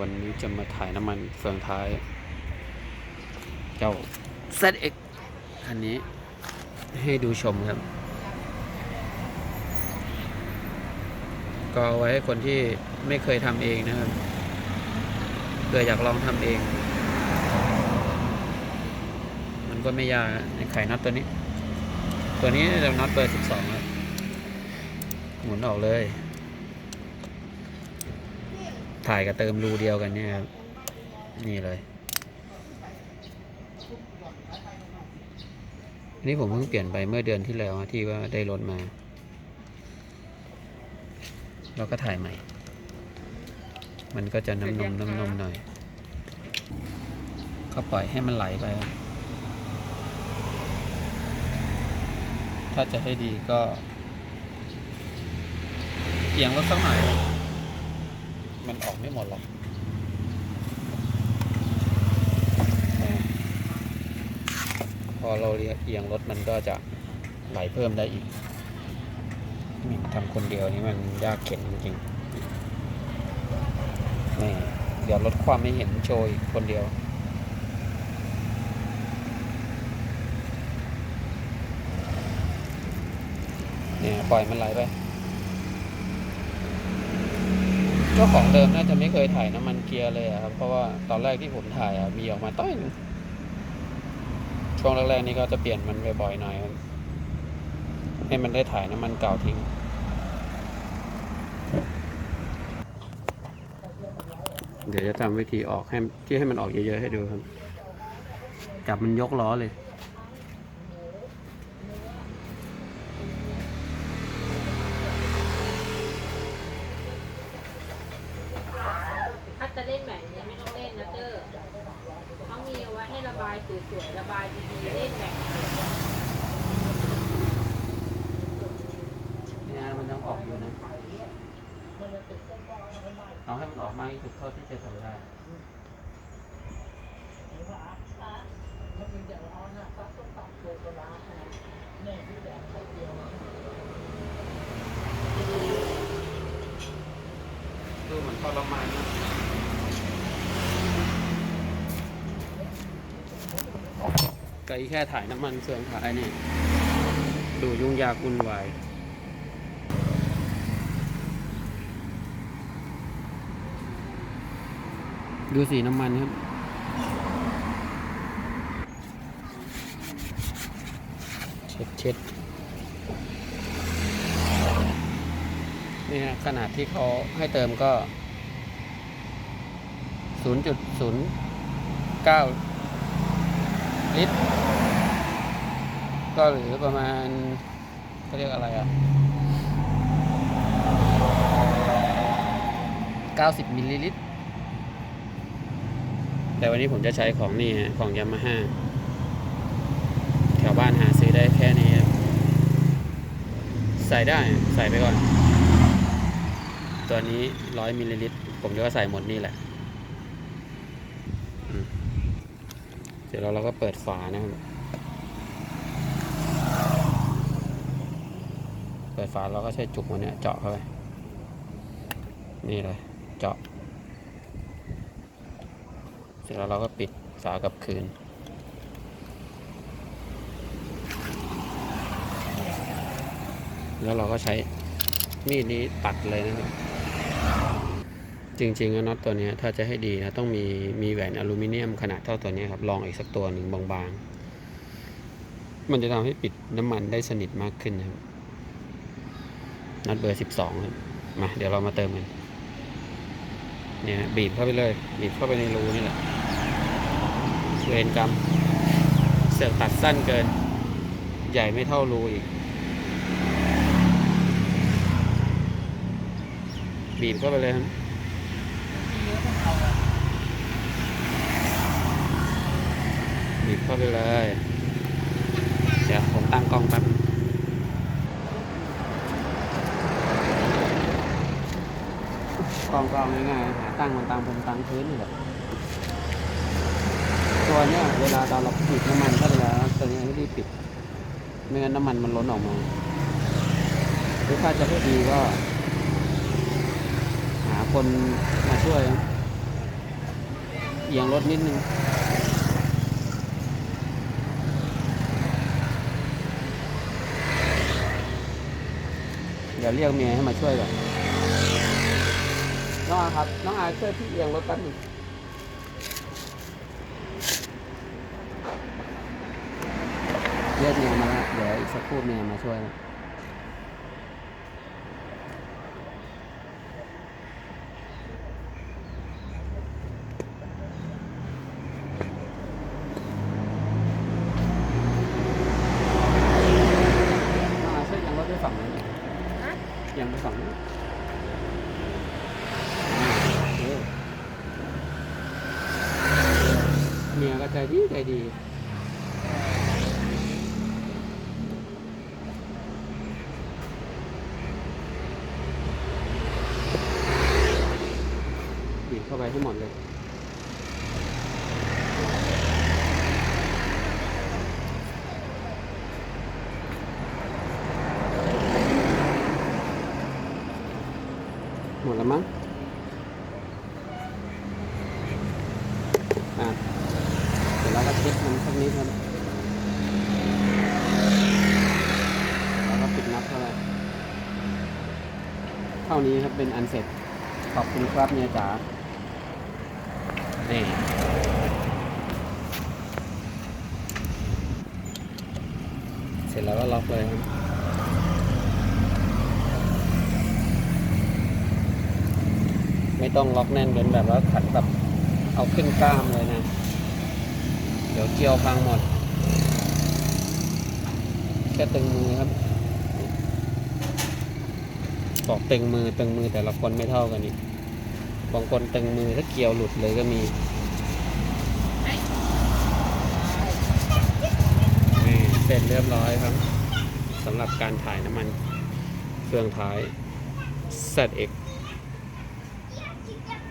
วันนี้จะมาถ่ายน้ำมันเฟืองท้าย เจ้า ZX คันนี้ให้ดูชมครับ ก็เอาไว้ให้คนที่ไม่เคยทำเองนะครับเกิดอยากลองทำเอง มันก็ไม่ยากในไขน็อตตัวนี้ ตัวนี้เราน็อตเบอร์สิบสองครับหมุนออกเลย ถ่ายกับเติมรูเดียวกันเนี่ยครับนี่เลยอันนี้ผมเพิ่งเปลี่ยนไปเมื่อเดือนที่แล้วอะที่ว่าได้รถมา แล้วก็ถ่ายใหม่ มันก็จะน้ำนมน้ำนมหน่อย ก็ปล่อยให้มันไหลไปครับถ้าจะให้ดีก็เอียงรถสักหน่อย มันออกไม่หมดหรอกพอเราเอียงรถมันก็จะไหลเพิ่มได้อีกทำคนเดียวนี่มันยากเข็นจริงๆนี่เดี๋ยวลดความไม่เห็นโชยคนเดียวเนี่ยปล่อยมันไหลไป เจ้าของเดิมน่าจะไม่เคยถ่ายน้ำมันเกียร์เลยอะครับ เพราะว่าตอนแรกที่ผมถ่ายมีออกมาต้อยนึงช่วงแรกๆนี่ก็จะเปลี่ยนมันบ่อยๆหน่อยให้มันได้ถ่ายน้ำมันเก่าทิ้งเดี๋ยวจะทำวิธีออกให้ที่ให้มันออกเยอะๆให้ดูครับ จับมันยกล้อเลย บายสวยๆระบายดีๆเล่นแบบนี้เนี่ยมันยังออกอยู่นะเอาให้มันออกมาที่สุดเท่าที่จะทำได้ดูเหมือนทรมานนะ ไกแค่ถ่ายน้ำมันเฟืองท้ายนี่ดูยุ่งยากวุ่นวายดูสีน้ำมันครับ เช็ดเช็ดนี่ฮะขนาดที่เขาให้เติมก็ 0.09 ลิตร ก็หรือประมาณเขาเรียกอะไรอะ 90มิลลิลิตร แต่วันนี้ผมจะใช้ของนี่ฮะ ของยามาฮ่าแถวบ้านหาซื้อได้แค่นี้ ใส่ได้ใส่ไปก่อน ตัวนี้ร้อยมิลลิลิตร ผมจะใส่หมดนี่แหละอืม เสร็จแล้วเราก็เปิดฝานะครับ เปิดฝาเราก็ใช้จุกมันเนี่ยเจาะเข้าไป นี่เลย เจาะ เสร็จแล้วเราก็ปิดฝากับคืนแล้วเราก็ใช้มีดนี้ตัดเลยนะครับ จริงๆแล้วน็อตตัวนี้ถ้าจะให้ดีนะต้องมีมีแหวนอลูมิเนียมขนาดเท่าตัวนี้ครับลองอีกสักตัวหนึ่งบางๆ มันจะทำให้ปิดน้ำมันได้สนิทมากขึ้นนะครับน็อตเบอร์สิบสองครับมาเดี๋ยวเรามาเติมกันเนี่ยบีบเข้าไปเลย บีบเข้าไปในรูนี่แหละเวรกรรมเสือกตัดสั้นเกิน ใหญ่ไม่เท่ารูอีก บีบเข้าไปเลยครับ บีบ เข้าไปเลย เดี๋ยวผมตั้งกล้องแป๊บกองกองง่ายๆหาตั้งมันตามบนตามพื้นนี่แหละตัวเนี้ยเวลาตอนเราปิดน้ำมันก็เวลาตัวนี้ให้รีบปิดไม่งั้นน้ำมันมันล้นออกมาหรือถ้าจะให้ดีก็ หาคนมาช่วยเอียงรถนิดนึง ดี๋ยวเรียกเมียให้มาช่วยก่อนน้องอาครับ น้องอาช่วยพี่เอียงรถแป๊บหนึงเรียกเมียมาแล้วเดี๋ยวอีกสักครู่เมียมาช่วยนะน้องอาช่วยเอียงรถด้วยฝั่งนี่ อย่างไปฝั่งนี้โอเคเมียก็ใจดีใจดีบีบเข้าไปให้หมดเลย หมดแล้วมั้งอะเดี๋ยวเราก็เช็คมันสักนิดครับแล้วก็ปิดนับเข้าไปเท่านี้ครับเป็นอันเสร็จ ขอบคุณครับเมียจ๋านี่เสร็จแล้วก็ล็อกเลยครับ ไม่ต้องล็อกแน่นเป็นแบบว่าขันแบบเอาขึ้นกล้ามเลยนะ เดี๋ยวเกี่ยวพังหมด แค่ตึงมือครับบอกตึงมือตึงมือแต่ละคนไม่เท่ากันอีกบางคนตึงมือถ้าเกี่ยวหลุดเลยก็มีนี่เสร็จเรียบร้อยครับสำหรับการถ่ายน้ำมันเครื่องท้าย ZX